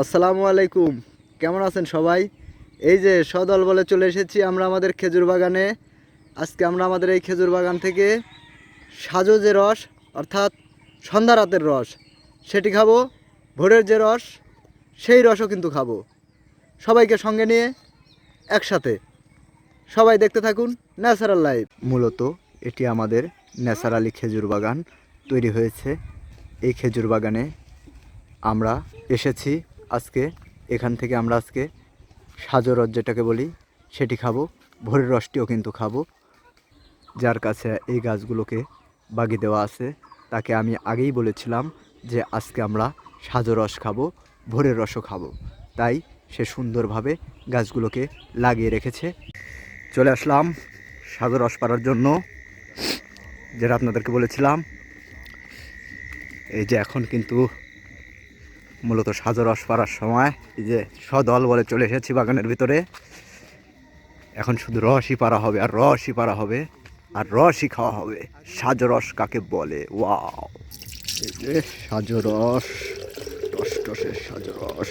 আসসালামু আলাইকুম। কেমন আছেন সবাই? এই যে সদল বলে চলে এসেছি আমরা আমাদের খেজুর বাগানে। আজকে আমরা আমাদের এই খেজুর বাগান থেকে সাজো যে রস, অর্থাৎ সন্ধ্যা রাতের রস, সেটি খাব। ভোরের যে রস, সেই রসও কিন্তু খাব। সবাইকে সঙ্গে নিয়ে একসাথে। সবাই দেখতে থাকুন ন্যাচারাল লাইফ। মূলত এটি আমাদের ন্যাচারালি খেজুর বাগান তৈরি হয়েছে। এই খেজুর বাগানে আমরা এসেছি আজকে, এখান থেকে আমরা আজকে সাজো রস যেটাকে বলি, সেটি খাব। ভোরের রসটিও কিন্তু খাব। যার কাছে এই গাছগুলোকে বাগি দেওয়া আছে, তাকে আমি আগেই বলেছিলাম যে আজকে আমরা সাজো রস খাব, ভোরের রসও খাব। তাই সে সুন্দরভাবে গাছগুলোকে লাগিয়ে রেখেছে। চলে আসলাম সাজো রস পাড়ার জন্য, যেটা আপনাদেরকে বলেছিলাম। এই যে এখন কিন্তু মূলত সাজো রস পাড়ার সময় এই যে সদল বলে চলে এসেছি বাগানের ভিতরে। এখন শুধু রসই পাড়া হবে আর রসই পাড়া হবে আর রসই খাওয়া হবে। সাজো রস কাকে বলে? ওয়াও। এই যে সাজো রস টস টসের সাজো রস।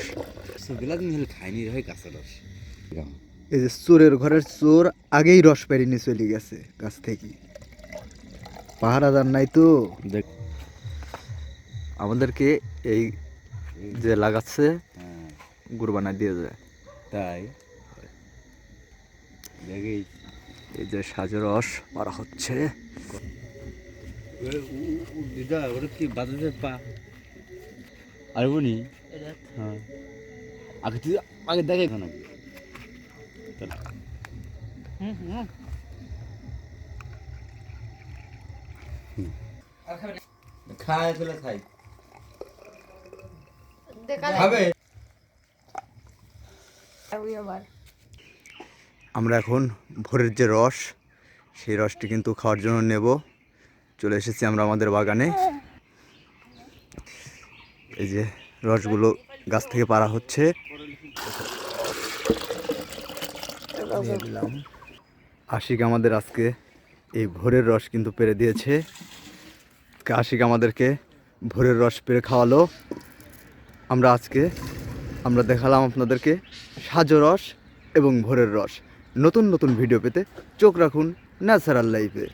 খাইনি গাছের রস। এই যে চোরের ঘরের চোর আগেই রস পেরে নিয়ে চলে গেছে গাছ থেকে। পাহারাদার নাই তো। দেখ। আমাদেরকে এই যে লাগাচ্ছে হ্যাঁ। গুরবানা দিয়ে যায় তাই? দেখি। এই যে সাজো রস মারা হচ্ছে। কি বাজারে পা? আর বনি হ্যাঁ। আগে তুই আগে দেখে এখানে। খায় তাহলে খাই। আমরা এখন ভোরের যে রস সেই রসটি কিন্তু খাওয়ার জন্য নেব। চলে এসেছি আমরা আমাদের বাগানে। এই যে রসগুলো গাছ থেকে পাড়া হচ্ছে। আশিক আমাদের আজকে এই ভোরের রস কিন্তু পেরে দিয়েছে। আশিক আমাদেরকে ভোরের রস পেরে খাওয়ালো। আমরা আজকে, আমরা দেখালাম আপনাদেরকে সাজো রস এবং ভোরের রস। নতুন নতুন ভিডিও পেতে চোখ রাখুন ন্যাচারাল লাইফে